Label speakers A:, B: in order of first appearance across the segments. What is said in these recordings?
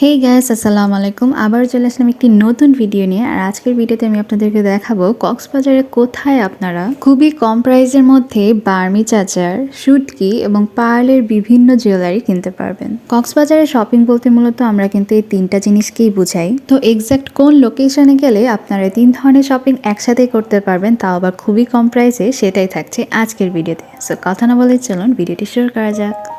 A: হে gas আসসালামু আলাইকুম আবার চলে আসলাম একটি নতুন ভিডিও নিয়ে। আর আজকের ভিডিওতে আমি আপনাদেরকে দেখাবো, কক্সবাজারে কোথায় আপনারা খুবই কম প্রাইসের মধ্যে বার্মি চাচার শুটকি এবং পার্লের বিভিন্ন জুয়েলারি কিনতে পারবেন। কক্সবাজারে শপিং বলতে মূলত আমরা কিন্তু এই তিনটা জিনিসকেই বুঝাই। তো এক্সাক্ট কোন লোকেশনে গেলে আপনারা তিন ধরনের শপিং একসাথে করতে পারবেন তাও আবার খুবই কম প্রাইসে সেটাই থাকছে আজকের ভিডিওতে সো কথা না বলে চলুন ভিডিওটি শুরু করা যাক।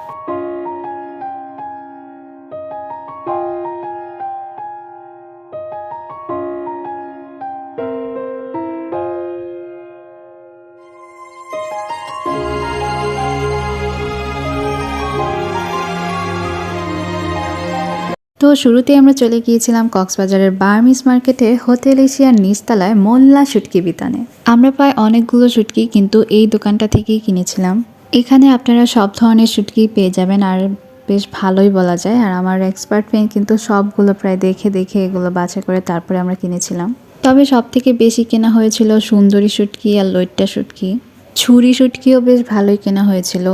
A: তো শুরুতে আমরা চলে গিয়েছিলাম কক্সবাজারের বার্মিস মার্কেটে হোটেল এশিয়ার নিচতলায় মোল্লা শুটকি বিতানে। আমরা প্রায় অনেকগুলো শুটকি কিন্তু এই দোকানটা থেকেই কিনেছিলাম। এখানে আপনারা সব ধরনের শুটকি পেয়ে যাবেন আর বেশ ভালোই বলা যায়। আর আমার এক্সপার্ট ফ্রেন্ড কিন্তু সবগুলো প্রায় দেখে দেখে এগুলো বাছাই করে তারপরে আমরা কিনেছিলাম। তবে সব থেকে বেশি কেনা হয়েছিল সুন্দরী শুটকি আর লইট্টা শুটকি। ছুরি শুটকিও বেশ ভালোই কেনা হয়েছিল।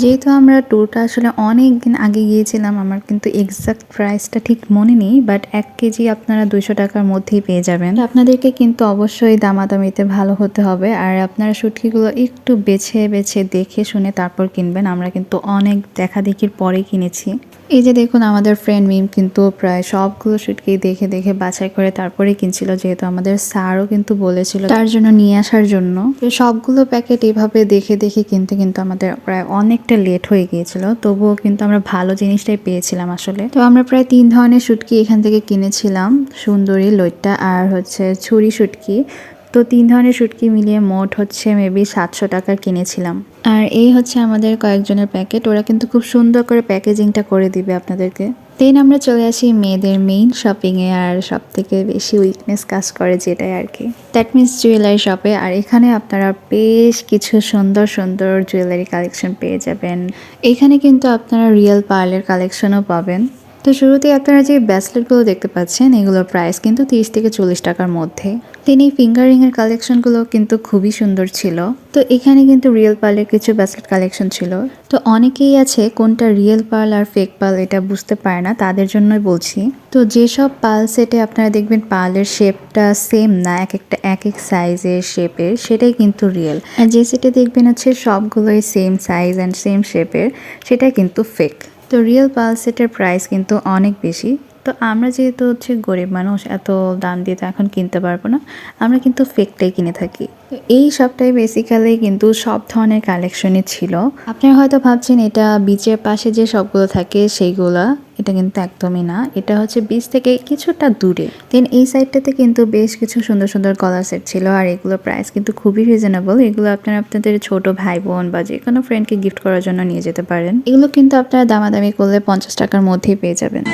A: যেহেতু আমরা ট্যুরটা আসলে অনেক দিন আগে গিয়েছিলাম, আমার কিন্তু এক্সাক্ট প্রাইসটা ঠিক মনে নেই বাট এক কেজি আপনারা দুশো টাকার মধ্যেই পেয়ে যাবেন। আপনাদেরকে কিন্তু অবশ্যই দামাদামিতে ভালো হতে হবে, আর আপনারা শুটকিগুলো একটু বেছে বেছে দেখে শুনে তারপর কিনবেন। আমরা কিন্তু অনেক দেখাদেখির পরে কিনেছি। এই যে দেখুন, আমাদের ফ্রেন্ড মিম কিন্তু প্রায় সবগুলো শুটকি দেখে দেখে বাছাই করে তারপরে কিনছিল, যেহেতু আমাদের স্যারও কিন্তু বলেছিল তার জন্য নিয়ে আসার জন্য। সবগুলো প্যাকেট এভাবে দেখে দেখে কিনতে কিন্তু আমাদের প্রায় অনেকটা লেট হয়ে গিয়েছিল। তবুও কিন্তু আমরা ভালো জিনিসটাই পেয়েছিলাম আসলে। তো আমরা প্রায় তিন ধরনের শুটকি এখান থেকে কিনেছিলাম। সুন্দরী, লইট্টা আর হচ্ছে ছুরি শুটকি তো তিন ধরনের শুটকি মিলিয়ে মোট হচ্ছে মেবি সাতশো টাকার কিনেছিলাম। আর এই হচ্ছে আমাদের কয়েকজনের প্যাকেট। ওরা কিন্তু খুব সুন্দর করে প্যাকেজিংটা করে দিবে আপনাদেরকে। দেন আমরা চলে আসি মেয়েদের মেইন শপিংয়ে আর সব থেকে বেশি উইকনেস কাজ করে যেটাই আর কি। দ্যাট মিনস জুয়েলারি শপে আর এখানে আপনারা বেশ কিছু সুন্দর সুন্দর জুয়েলারি কালেকশন পেয়ে যাবেন। এখানে কিন্তু আপনারা রিয়েল পার্লের কালেকশনও পাবেন। তো শুরুতে আপনারা যে ব্যাসলেটগুলো দেখতে পাচ্ছেন, এগুলোর প্রাইস কিন্তু তিরিশ থেকে চল্লিশ টাকার মধ্যে। তিনি ফিঙ্গার রিংয়ের কালেকশনগুলো কিন্তু খুবই সুন্দর ছিল। তো এখানে কিন্তু রিয়েল পার্লের কিছু ব্যাসলেট কালেকশন ছিল। তো অনেকেই আছে কোনটা রিয়েল পার্ল আর ফেক পার্ল এটা বুঝতে পারে না, তাদের জন্যই বলছি। তো যেসব পার্ল সেটে আপনারা দেখবেন পার্লের শেপটা সেম না, এক একটা, এক এক সাইজের শেপের সেটাই কিন্তু রিয়েল আর যে সেটে দেখবেন হচ্ছে সবগুলোই সেম সাইজ অ্যান্ড সেম শেপের সেটা কিন্তু ফেক তো রিয়েল পাল সেটের প্রাইস কিন্তু অনেক বেশি। তো আমরা যেহেতু হচ্ছে গরিব মানুষ, এত দাম দিয়ে তো এখন কিনতে পারব না, আমরা কিন্তু ফেকটাই কিনে থাকি। এই সবটাই বেসিক্যালি কিন্তু সব ধরনের কালেকশনই ছিল। আপনারা হয়তো ভাবছেন এটা বিচের পাশে যে সবগুলো থাকে সেইগুলা। এটা কিন্তু একদমই না। এটা হচ্ছে বিচ থেকে কিছুটা দূরে। দেন এই সাইডটাতে কিন্তু বেশ কিছু সুন্দর সুন্দর কলার সেট ছিল আর এগুলোর প্রাইস কিন্তু খুবই রিজনেবল এগুলো আপনারা আপনাদের ছোট ভাই বোন বা যে কোনো ফ্রেন্ডকে গিফট করার জন্য নিয়ে যেতে পারেন। এগুলো কিন্তু আপনারা দামাদামি করলে পঞ্চাশ টাকার মধ্যেই পেয়ে যাবেন।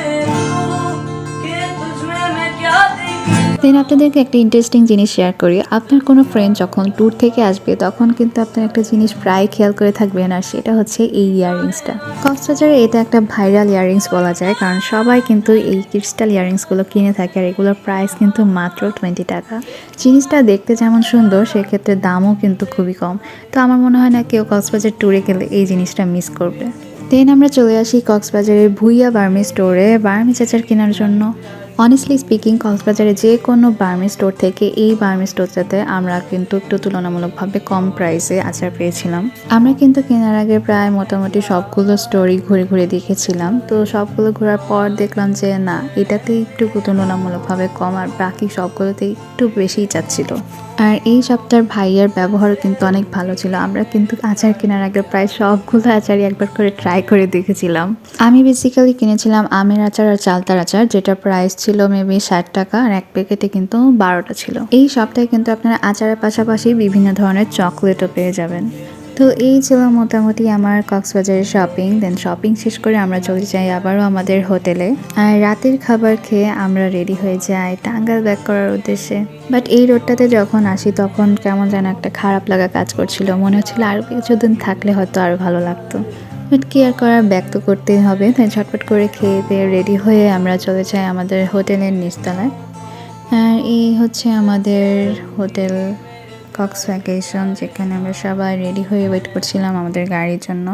A: দেন আপনাদেরকে একটা ইন্টারেস্টিং জিনিস শেয়ার করি। আপনার কোনো ফ্রেন্ড যখন ট্যুর থেকে আসবে, তখন কিন্তু আপনার একটা জিনিস প্রায় খেয়াল করে থাকবেন, আর সেটা হচ্ছে এই ইয়াররিংসটা কক্সবাজারে এটা একটা ভাইরাল ইয়াররিংস বলা যায়, কারণ সবাই কিন্তু এই ক্রিস্টাল ইয়াররিংসগুলো কিনে থাকে, আর এগুলোর প্রাইস কিন্তু মাত্র টোয়েন্টি টাকা। জিনিসটা দেখতে যেমন সুন্দর, সেক্ষেত্রে দামও কিন্তু খুবই কম। তো আমার মনে হয় না কেউ কক্সবাজার ট্যুরে গেলে এই জিনিসটা মিস করবে। দেন আমরা চলে আসি কক্সবাজারের ভুইয়া বার্মি স্টোরে বার্মি চাচার কেনার জন্য। অনেস্টলি স্পিকিং কক্সবাজারে যে কোনো বার্মি স্টোর থেকে এই বার্মি স্টোরটাতে আমরা কিন্তু একটু তুলনামূলকভাবে কম প্রাইসে আচার পেয়েছিলাম। আমরা কিন্তু কেনার আগে প্রায় মোটামুটি সবগুলো স্টোরি ঘুরে ঘুরে দেখেছিলাম। তো সবগুলো ঘোরার পর দেখলাম যে, না, এটাতে একটু তুলনামূলকভাবে কম আর বাকি সবগুলোতে একটু বেশিই চাচ্ছিল আর এই সপ্তাহের ভাইয়ের ব্যবহারও কিন্তু অনেক ভালো ছিল। আমরা কিন্তু আচার কেনার আগে প্রায় সবগুলো আচারই একবার করে ট্রাই করে দেখেছিলাম। আমি বেসিক্যালি কিনেছিলাম আমের আচার আর চালতার আচার যেটা প্রাইস ছিল মেবি ষাট টাকা আর এক প্যাকেটে কিন্তু বারোটা ছিল। এই সপ্তাহে কিন্তু আপনারা আচারের পাশাপাশি বিভিন্ন ধরনের চকলেটও পেয়ে যাবেন। তো এই ছিল মোটামুটি আমার কক্সবাজারের শপিং দেন শপিং শেষ করে আমরা চলে যাই আবারও আমাদের হোটেলে। আর রাতের খাবার খেয়ে আমরা রেডি হয়ে যাই টাঙ্গাল ব্যাক করার উদ্দেশ্যে। বাট এই রোডটাতে যখন আসি, তখন কেমন যেন একটা খারাপ লাগা কাজ করছিল। মনে হচ্ছিল আরও কিছুদিন থাকলে হয়তো আরও ভালো লাগতো। বাট কি আর করার ব্যক্ত করতেই হবে। তাই ঝটপট করে খেয়ে দিয়ে রেডি হয়ে আমরা চলে যাই আমাদের হোটেলের নিচতলায়। আর এই হচ্ছে আমাদের হোটেল কক্স ভ্যাকেশন যেখানে আমরা সবাই রেডি হয়ে ওয়েট করছিলাম আমাদের গাড়ির জন্য।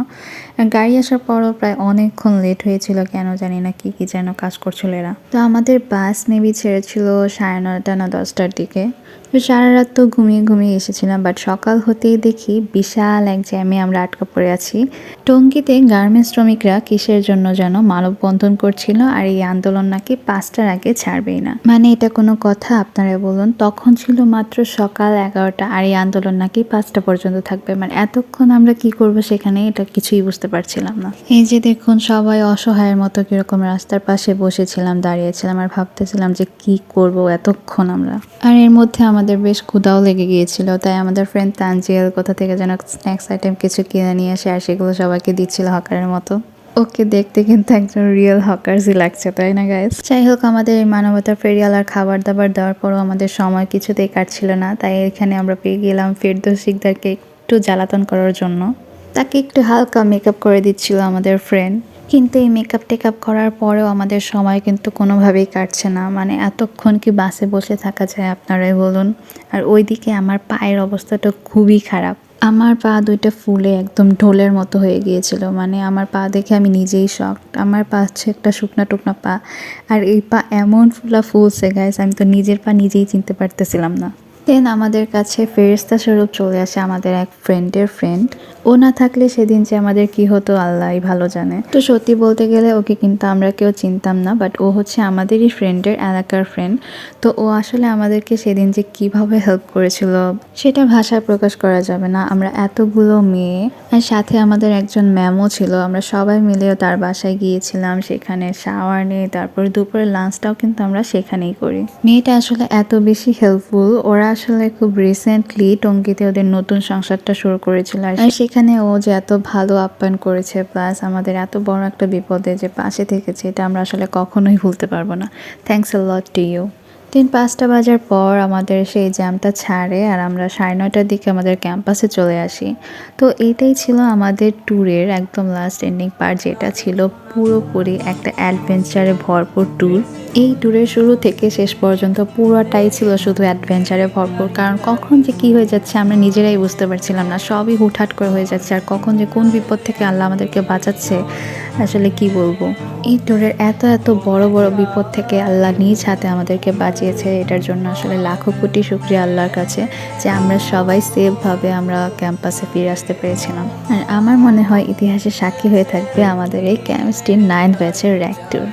A: গাড়ি আসার পরও প্রায় অনেকক্ষণ লেট হয়েছিল, কেন জানি না কি কি যেন কাজ করছিল এরা। তো আমাদের বাস মেবি ছেড়েছিল সাড়ে নটা না দশটার দিকে। সারা রাত তো ঘুমিয়ে ঘুমিয়ে এসেছিলাম বাট সকাল হতেই দেখি বিশাল এক জ্যামে আমরা আটকা পড়ে আছি। টঙ্গিতে গার্মেন্টস শ্রমিকরা কিসের জন্য যেন মানববন্ধন করছিল আর এই আন্দোলন নাকি পাঁচটার আগে ছাড়বেই না? মানে এটা কোনো কথা আপনারা বলুন, তখন ছিল মাত্র সকাল এগারোটা আর এই আন্দোলন নাকি পাঁচটা পর্যন্ত থাকবে। মানে এতক্ষণ আমরা কি করব সেখানে এটা কিছুই বুঝতে পারছিলাম না। এই যে দেখুন, সবাই অসহায়ের মতো কীরকম রাস্তার পাশে বসেছিলাম, দাঁড়িয়েছিলাম আর ভাবতেছিলাম যে কি করব এতক্ষণ আমরা। আর এর মধ্যে আমাদের বেশ ক্ষুদাও লেগে গিয়েছিল, তাই আমাদের ফ্রেন্ড তানজিয়াল কোথা থেকে যেন স্ন্যাক্স আইটেম কিছু কিনে নিয়ে আসে আর সেগুলো সবাইকে দিচ্ছিল হকারের মতো। ওকে দেখতে কিন্তু একজন রিয়েল হকার্সই লাগছে, তাই না গাইস যাই হোক, আমাদের এই মানবতা ফেরিয়ালার খাবার দাবার দেওয়ার পরও আমাদের সময় কিছুতেই কাটছিল না, তাই এখানে আমরা পেয়ে গেলাম ফেরদোসিকদারকে একটু জ্বালাতন করার জন্য। তাকে একটু হালকা মেকআপ করে দিচ্ছিল আমাদের ফ্রেন্ড কিন্তু এই মেকআপ টেকআপ করার পরেও আমাদের সময় কিন্তু কোনোভাবেই কাটছে না। মানে এতক্ষণ কি বাসে বসে থাকা যায় আপনারাই বলুন। আর ওইদিকে আমার পায়ের অবস্থাটা খুবই খারাপ। আমার পা দুইটা ফুলে একদম ঢোলের মতো হয়ে গিয়েছিল। মানে আমার পা দেখে আমি নিজেই শখ আমার পা হচ্ছে একটা শুকনা টুকনা পা। আর এই পা এমন ফুলা ফুলছে গাইস আমি তো নিজের পা নিজেই চিনতে পারতেছিলাম না। দেন আমাদের কাছে ফেরিস্তা স্বরূপ চলে আসে আমাদের এক ফ্রেন্ডের ফ্রেন্ড ও না থাকলে সেদিন যে আমাদের কি হতো আল্লাহই ভালো জানে। তো সত্যি বলতে গেলে ওকে কিন্তু আমরা কেউ চিনতাম না বাট ও হচ্ছে আমাদেরই ফ্রেন্ডের এলাকার ফ্রেন্ড তো ও আসলে আমাদেরকে সেদিন যে কীভাবে হেল্প করেছিল, সেটা ভাষায় প্রকাশ করা যাবে না। আমরা এতগুলো মেয়ে, আর সাথে আমাদের একজন ম্যামও ছিল। আমরা সবাই মিলেও তার বাসায় গিয়েছিলাম, সেখানে শাওয়ার নিয়ে তারপর দুপুরের লাঞ্চটাও কিন্তু আমরা সেখানেই করি। মেয়েটা আসলে এত বেশি হেল্পফুল ওরা আসলে খুব রিসেন্টলি টঙ্গিতে ওদের নতুন সংসারটা শুরু করেছিল আর সেখানে ও যে এত ভালো আপ্যায়ন করেছে প্লাস আমাদের এত বড় একটা বিপদে যে পাশে থেকেছে এটা আমরা আসলে কখনোই ভুলতে পারব না। Thanks a lot to you তিন পাঁচটা বাজার পর আমাদের সেই জ্যামটা ছাড়ে আর আমরা সাড়ে নয়টার দিকে আমাদের ক্যাম্পাসে চলে আসি। তো এইটাই ছিল আমাদের ট্যুরের একদম লাস্ট এন্ডিং পার্ট যেটা ছিল পুরোপুরি একটা অ্যাডভেঞ্চারে ভরপুর ট্যুর এই ট্যুরের শুরু থেকে শেষ পর্যন্ত পুরোটাই ছিল শুধু অ্যাডভেঞ্চারে ভরপুর। কারণ কখন যে কি হয়ে যাচ্ছে আমরা নিজেরাই বুঝতে পারছিলাম না। সবই হুটহাট করে হয়ে যাচ্ছে। আর কখন যে কোন বিপদ থেকে আল্লাহ আমাদেরকে বাঁচাচ্ছে, আসলে কি বলব? এই ট্যুরের এত এত বড় বড় বিপদ থেকে আল্লাহ নিজ হাতে আমাদেরকে বাঁচিয়েছে। এটার জন্য আসলে লাখো কোটি শুক্রিয়া আল্লাহর কাছে যে আমরা সবাই সেফভাবে আমরা ক্যাম্পাসে ফিরে আসতে পেরেছিলাম। আর আমার মনে হয় ইতিহাসে সাক্ষী হয়ে থাকবে আমাদের এই কেমিস্ট্রির নাইন ব্যাচের র্যাক ট্যুর